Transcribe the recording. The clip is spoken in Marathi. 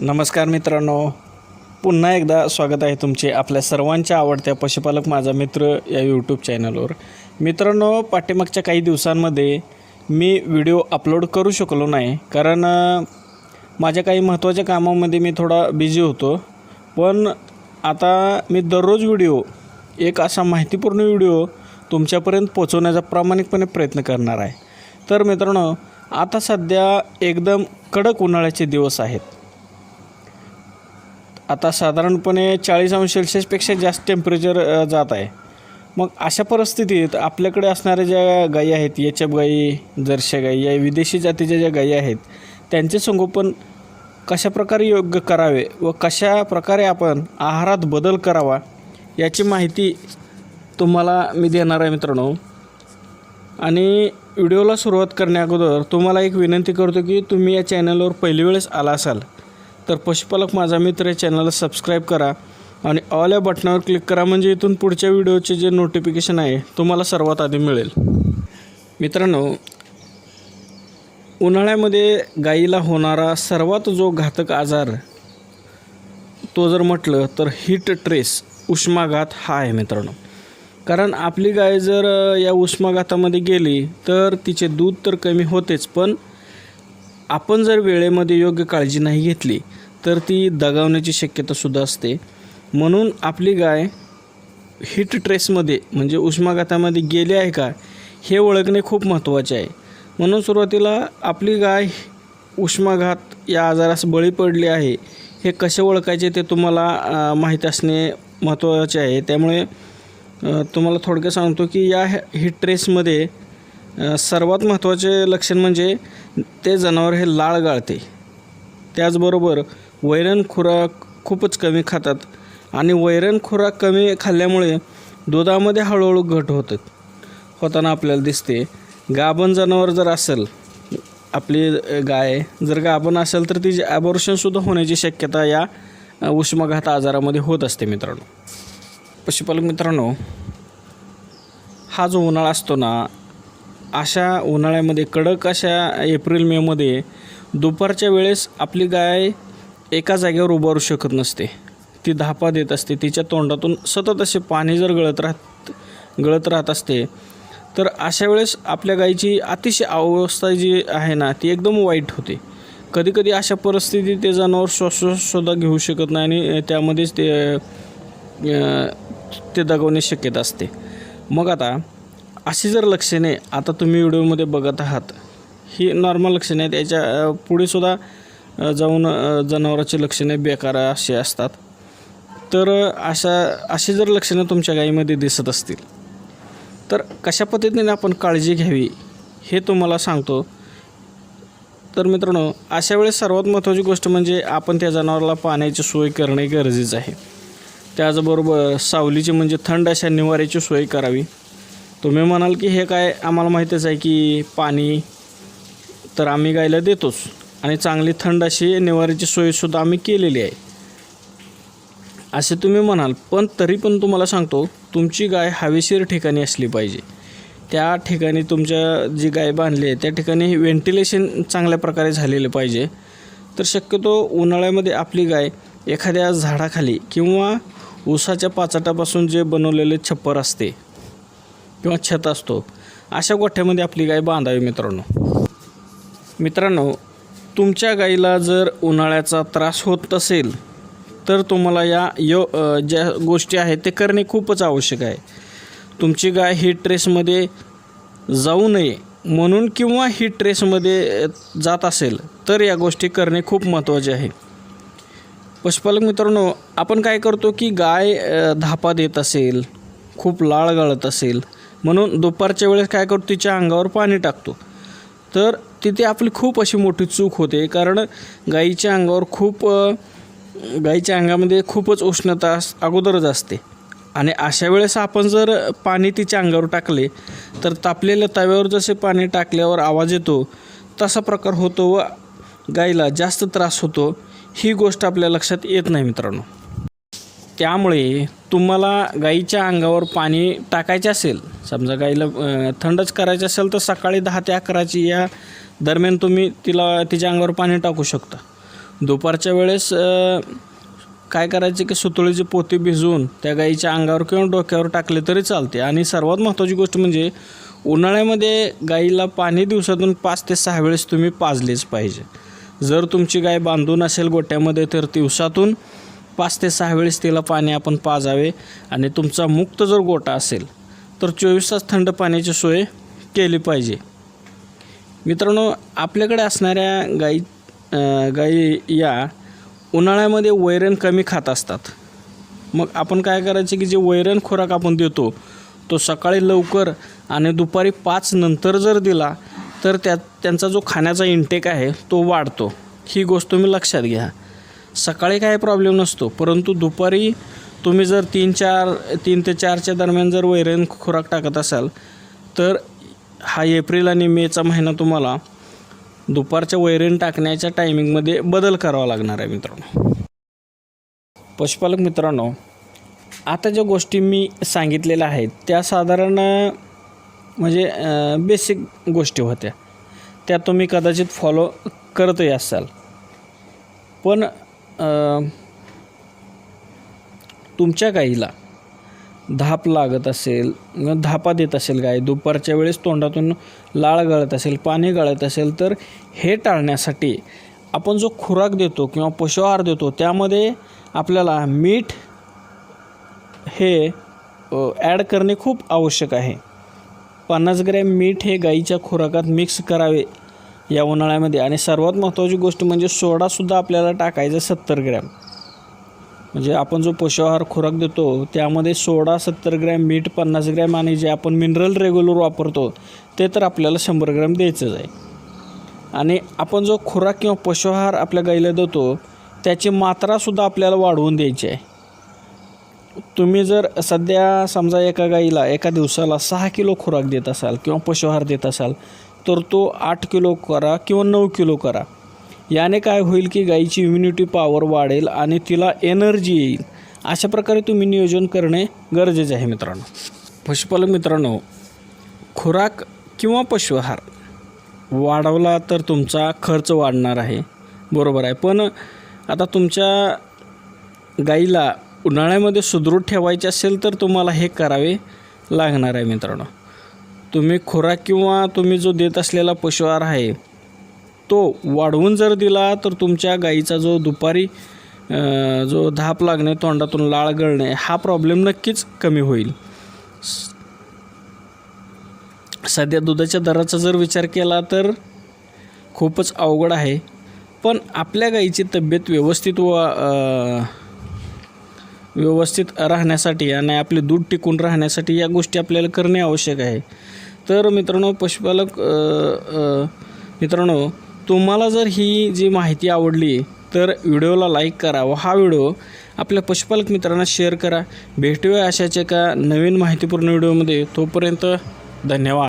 नमस्कार मित्रांनो. पुन्हा एकदा स्वागत आहे तुमचे आपल्या सर्वांच्या आवडत्या पशुपालक माझा मित्र या यूट्यूब चॅनलवर मित्रांनो पाठीमागच्या काही दिवसांमध्ये मी व्हिडिओ अपलोड करू शकलो नाही. कारण माझ्या काही महत्त्वाच्या कामामध्ये मी थोडा बिझी होतो. पण आता मी दररोज व्हिडिओ एक असा माहितीपूर्ण व्हिडिओ तुमच्यापर्यंत पोचवण्याचा प्रामाणिकपणे प्रयत्न करणार आहे. तर मित्रांनो आता सध्या एकदम कडक उन्हाळ्याचे दिवस आहेत. आता साधारणपणे चाळीस अंश सेल्सिअसपेक्षा जास्त टेम्परेचर जात आहे. मग अशा परिस्थितीत आपल्याकडे असणाऱ्या ज्या गायी आहेत एच एफ गायी जर्शा गायी या विदेशी जातीच्या ज्या गायी आहेत त्यांचे संगोपन कशा प्रकारे योग्य करावे व कशा प्रकारे आपण आहारात बदल करावा याची माहिती तुम्हाला मी देणार आहे मित्रांनो. आणि व्हिडिओला सुरुवात करण्याअगोदर तुम्हाला एक विनंती करतो की तुम्ही या चॅनलवर पहिली वेळेस आला असाल तर पशुपालक माझा मित्र या चॅनलला सबस्क्राईब करा आणि ऑल या बटनावर क्लिक करा म्हणजे इथून पुढच्या व्हिडिओचे जे नोटिफिकेशन आहे तुम्हाला सर्वात आधी मिळेल. मित्रांनो उन्हाळ्यामध्ये गाईला होणारा सर्वात जो घातक आजार तो जर म्हटलं तर हीट ट्रेस उष्माघात हा आहे मित्रांनो. कारण आपली गाय जर या उष्माघातामध्ये गेली तर तिचे दूध तर कमी होतेच पण आपण जर वेळेमध्ये योग्य काळजी नाही घेतली तर ती दगावण्याची शक्यतासुद्धा असते. म्हणून आपली गाय हीट ट्रेसमध्ये म्हणजे उष्माघातामध्ये गेली आहे का हे ओळखणे खूप महत्त्वाचे आहे. म्हणून सुरुवातीला आपली गाय उष्माघात या आजारास बळी पडली आहे हे कसे ओळखायचे ते तुम्हाला माहीत असणे महत्त्वाचे आहे. त्यामुळे तुम्हाला थोडक्यात सांगतो की या हीट ट्रेसमध्ये सर्वात महत्त्वाचे लक्षण म्हणजे ते जनावर हे लाळ गाळते. त्याचबरोबर वैरण खुराक खूपच कमी खातात आणि वैरण खुराक कमी खाल्ल्यामुळे दुधामध्ये हळूहळू घट होतं. होताना आपल्याला दिसते गाभण जनावर जर असेल आपली गाय जर गाभण असेल तर तिचे ॲबॉर्शनसुद्धा होण्याची शक्यता या उष्माघात आजारामध्ये होत असते मित्रांनो. पशुपालक मित्रांनो हा जो उन्हाळा असतो ना अशा उन्हाळ्यामध्ये कडक अशा एप्रिल मेमध्ये दुपारच्या वेळेस आपली गाय एका जागेवर उभारू शकत नसते. ती धापा देत असते. तिच्या तोंडातून सतत असे पाणी जर गळत राहत गळत राहत असते तर अशा वेळेस आपल्या गायीची अतिशय अवस्था जी आहे ना ती एकदम वाईट होते. कधीकधी अशा परिस्थितीत ते जनावर श्वासोच्छ्वाससुद्धा घेऊ शकत नाही आणि त्यामध्येच ते ते दगवणे शक्यता असते. मग आता अशी जर लक्षणे आता तुम्ही व्हिडिओमध्ये बघत आहात ही नॉर्मल लक्षणे आहेत. याच्या पुढेसुद्धा जाऊन जनावराची लक्षणे बेकार अशी असतात. तर अशा अशी जर लक्षणं तुमच्या गायीमध्ये दिसत असतील तर कशा पद्धतीने आपण काळजी घ्यावी हे तुम्हाला सांगतो. तर मित्रांनो अशा वेळेस सर्वात महत्त्वाची गोष्ट म्हणजे आपण त्या जनावराला पाण्याची सोय करणे गरजेचं आहे. त्याचबरोबर सावलीची म्हणजे थंड अशा निवाऱ्याची सोय करावी. तुम्ही म्हणाल की हे काय आम्हाला माहीतच आहे की पाणी तर आम्ही गायला देतोच. आणि चांगली थंड अशी निवाऱ्याची सोयसुद्धा आम्ही केलेली आहे. असे तुम्ही म्हणाल पण तरी पण तुम्हाला सांगतो तुमची गाय हवेशीर ठिकाणी असली पाहिजे. त्या ठिकाणी तुमच्या जी गाय बांधली आहे त्या ठिकाणी व्हेंटिलेशन चांगल्या प्रकारे झालेलं पाहिजे. तर शक्यतो उन्हाळ्यामध्ये आपली गाय एखाद्या झाडाखाली किंवा ऊसाच्या पाचाटापासून जे बनवलेले छप्पर असते किंवा छत असतो अशा गोठ्यामध्ये आपली गाय बांधावी मित्रांनो. मित्रांनो तुमच्या गाईला जर उन्हाळ्याचा त्रास होत असेल तर तुम्हाला या यो ज्या गोष्टी आहेत ते करणे खूपच आवश्यक आहे. तुमची गाय हीट ट्रेसमध्ये जाऊ नये म्हणून किंवा हीट ट्रेसमध्ये जात असेल तर या गोष्टी करणे खूप महत्त्वाचे आहे. पशुपालक मित्रांनो आपण काय करतो की गाय धापा देत असेल खूप लाळ गळत असेल म्हणून दुपारच्या वेळेस काय करतो तिच्या अंगावर पाणी टाकतो. तर तिथे आपली खूप अशी मोठी चूक होते. कारण गाईच्या अंगावर खूप गाईच्या अंगामध्ये खूपच उष्णता अगोदरच असते. आणि अशा वेळेस आपण जर पाणी तिच्या अंगावर टाकले तर तापलेल्या तव्यावर जसे पाणी टाकल्यावर आवाज येतो तसा प्रकार होतो व गाईला जास्त त्रास होतो. ही गोष्ट आपल्या लक्षात येत नाही मित्रांनो. त्यामुळे तुम्हाला गाईच्या अंगावर पाणी टाकायचे असेल समजा गाईला थंडच करायचं असेल तर सकाळी दहा ते अकराची या दरम्यान तुम्ही तिला तिच्या अंगावर पाणी टाकू शकता. दुपारच्या वेळेस काय करायचे की सुतळीची पोती भिजवून त्या गाईच्या अंगावर किंवा डोक्यावर टाकले तरी चालते. आणि सर्वात महत्त्वाची गोष्ट म्हणजे उन्हाळ्यामध्ये गाईला पाणी दिवसातून पाच ते सहा वेळेस तुम्ही पाजलेच पाहिजे. जर तुमची गाय बांधून असेल गोट्यामध्ये तर दिवसातून पाच ते सहा वेळेस तिला पाणी आपण पाजावे आणि तुमचा मुक्त जर गोटा असेल तर चोवीस तास थंड पाण्याची सोय केली पाहिजे. मित्रांनो आपल्याकडे असणाऱ्या गाई गाई या उन्हाळ्यामध्ये वैरण कमी खात असतात. मग आपण काय करायचं की जे वैरण खोराक आपण देतो तो सकाळी लवकर आणि दुपारी पाच नंतर जर दिला तर त्या त्यांचा जो खाण्याचा इंटेक आहे तो वाढतो. ही गोष्ट तुम्ही लक्षात घ्या. सकाळी काही प्रॉब्लेम नसतो. परंतु दुपारी तुम्ही जर तीन चार तीन ते चारच्या दरम्यान जर वैरण खुराक टाकत असाल तर हा एप्रिल आणि मेचा महिना तुम्हाला दुपारच्या वैरण टाकण्याच्या टायमिंगमध्ये बदल करावा लागणार आहे मित्रांनो. पशुपालक मित्रांनो आता ज्या गोष्टी मी सांगितलेल्या आहेत त्या साधारण म्हणजे बेसिक गोष्टी होत्या. त्या तुम्ही कदाचित फॉलो करतही असाल. पण तुमच्या गाईला धाप लागत असेल धापा देत असेल गाय दुपारच्या वेळेस तोंडातून लाळ गळत असेल पाणी गळत असेल तर हे टाळण्यासाठी आपण जो खुराक देतो किंवा पशुआहार देतो त्यामध्ये आपल्याला मीठ हे ॲड करणे खूप आवश्यक आहे. पन्नास ग्रॅम मीठ हे गाईच्या खुराकात मिक्स करावे. या उन्हाळ्यामध्ये. आणि सर्वात महत्त्वाची गोष्ट म्हणजे सोडासुद्धा आपल्याला टाकायचा सत्तर ग्रॅम. म्हणजे आपण जो पशुआहार खुराक देतो त्यामध्ये सोळा सत्तर ग्रॅम मीठ पन्नास ग्रॅम आणि जे आपण मिनरल रेग्युलर वापरतो ते तर आपल्याला शंभर ग्रॅम द्यायचंच आहे. आणि आपण जो खुराक किंवा पशुआहार आपल्या गाईला देतो त्याची मात्रासुद्धा आपल्याला वाढवून द्यायची आहे. तुम्ही जर सध्या समजा एका गाईला एका दिवसाला सहा किलो खुराक देत असाल किंवा पशुआहार देत असाल तर तो आठ किलो करा किंवा नऊ किलो करा. याने काय होईल की गाईची इम्युनिटी पॉवर वाढेल आणि तिला एनर्जी येईल. अशा प्रकारे तुम्ही नियोजन करणे गरजेचे आहे मित्रांनो. पशुपालक मित्रांनो खुराक किंवा पशुआहार वाढवला तर तुमचा खर्च वाढणार आहे. बरोबर आहे. पण आता तुमच्या गाईला उन्हाळ्यामध्ये सुदृढ ठेवायचे असेल तर तुम्हाला हे करावे लागणार आहे मित्रांनो. तुम्ही खुराक किंवा तुम्ही जो देत असलेला पशुआहार आहे तो वाढवून जर दिला तर तुमच्या गाईचा जो दुपारी जो धाप लागणे तोंडातून लाळ गळणे हा प्रॉब्लेम नक्कीच कमी होईल. सध्या दुधाच्या दराचा जर विचार केला तर खूपच अवघड आहे. पण आपल्या गाईची तब्येत व्यवस्थित व व्यवस्थित राहण्यासाठी आणि आपले दूध टिकून राहण्यासाठी या गोष्टी आपल्याला करणे आवश्यक आहे. तर मित्रांनो पशुपालक मित्रांनो तुम्हाला जर ही जी माहिती आवडली तर व्हिडिओला लाईक करा व हा व्हिडिओ आपल्या पशुपालक मित्रांना शेअर करा. भेटूया अशाच एका नवीन माहितीपूर्ण व्हिडिओमध्ये. तोपर्यंत धन्यवाद.